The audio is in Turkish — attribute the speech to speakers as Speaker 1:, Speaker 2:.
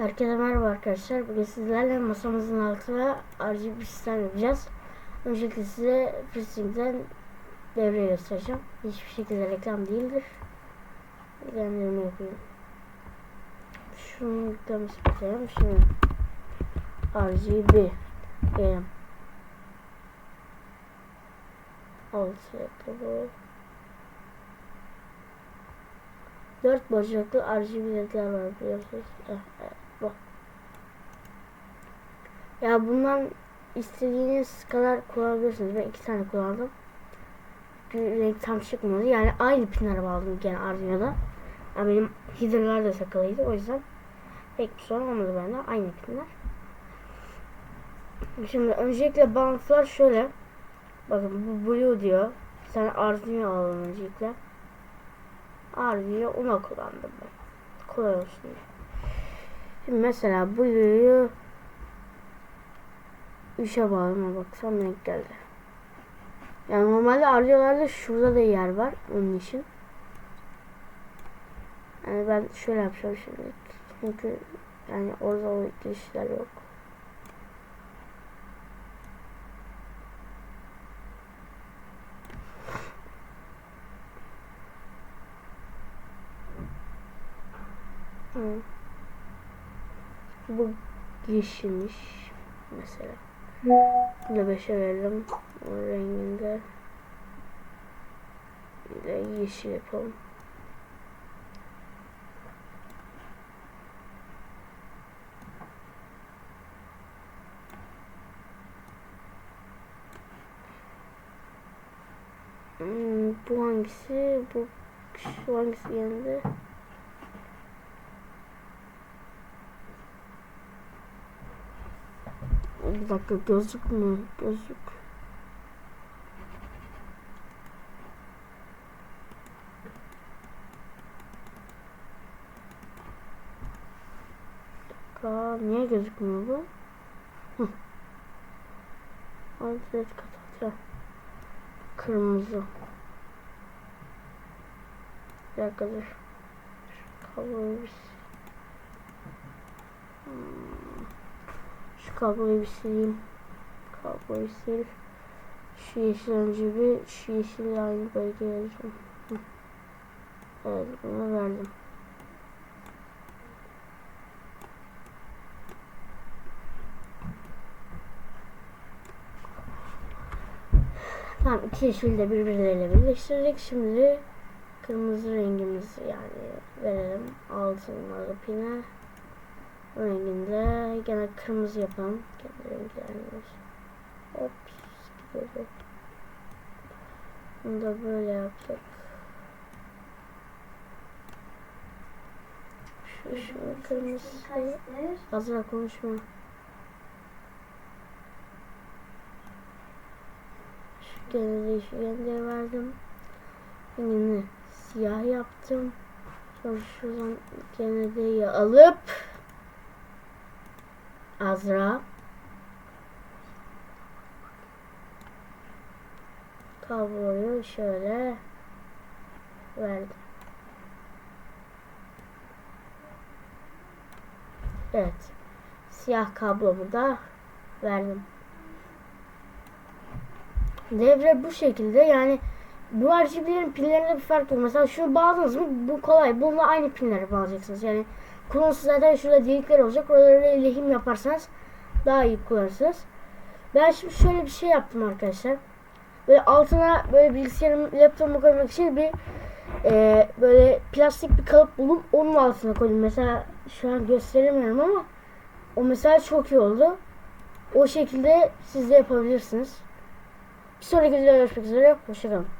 Speaker 1: Herkese merhaba arkadaşlar. Bugün sizlerle masamızın altına RGB sistem yapacağız. Öncelikle size FreeSync'den devre göstereceğim. Hiçbir şekilde reklam değildir. Reklamlarımı yapayım. Şunu yüklemesi bakayım. Şimdi RGB diyelim. Altı yapalım. Dört bacaklı RGB ledler var biliyorsunuz. Eh, bu. Ya bundan istediğiniz kadar kullanabilirsiniz. Ben iki tane kullandım. Bir renk tam çıkmadı. Yani aynı pinlere bağladım gene Arduino'da. Yani benim header'lar da takılıydı. O yüzden pek bir sorun olmadı bende. Aynı pinler. Şimdi öncelikle bağlantılar şöyle. Bakın bu blue diyor. Bir tane Arduino alalım öncelikle. Arduino ona kullandım ben. Kolay olsun diye. Mesela Blue'yu 3'e bağlama baksam renk geldi. Yani normalde Arduino'larda şurada da yer var onun için. Yani ben şöyle yapacağım şimdi. Çünkü yani orada o girişler yok. Hı. Bu yeşilmiş mesela. Bu da 5'e verelim. O renginde de yeşil yapalım. Hmm, bu hangisi? Bu şu hangisi geldi? Bir dakika gözlük mü? Gözlük. Dakika, niye gözükmüyor bu? Adres katılacağım. Kırmızı. Bir dakika dur. Bir Hmm. Kabloyu bir sileyim. Kabloyu sil. Şu yeşil önce bir şu yeşil aynı bölgeye vereceğim. Evet bunu verdim. Tamam iki yeşil de birbirleriyle birleştirdik. Şimdi kırmızı rengimizi yani verelim. Altın numaralı pine renginde gene kırmızı yapalım. Kendi renklerimiz. Hop gidiyor. Bunu da böyle yaptık. Şu, şu kırmızı Azra konuşma. Şu gene de şu gene verdim. Yine siyah yaptım. Sonra şuradan gene de alıp Azra kabloyu şöyle verdim. Evet. Siyah kablomu da verdim. Devre bu şekilde yani bu RGB'lerin pillerinde bir fark yok. Mesela şunu bağladınız mı bu kolay. Bununla aynı pinleri bağlayacaksınız. Yani Kullanırsınız zaten şurada delikler olacak. Oraları lehim yaparsanız daha iyi kullanırsınız. Ben şimdi şöyle bir şey yaptım arkadaşlar. Böyle altına böyle bilgisayarım laptopumu koymak için bir e, böyle plastik bir kalıp bulup onun altına koydum. Mesela şu an gösteremiyorum ama o mesela çok iyi oldu. O şekilde siz de yapabilirsiniz. Bir sonraki videoda görüşmek üzere. Hoşçakalın.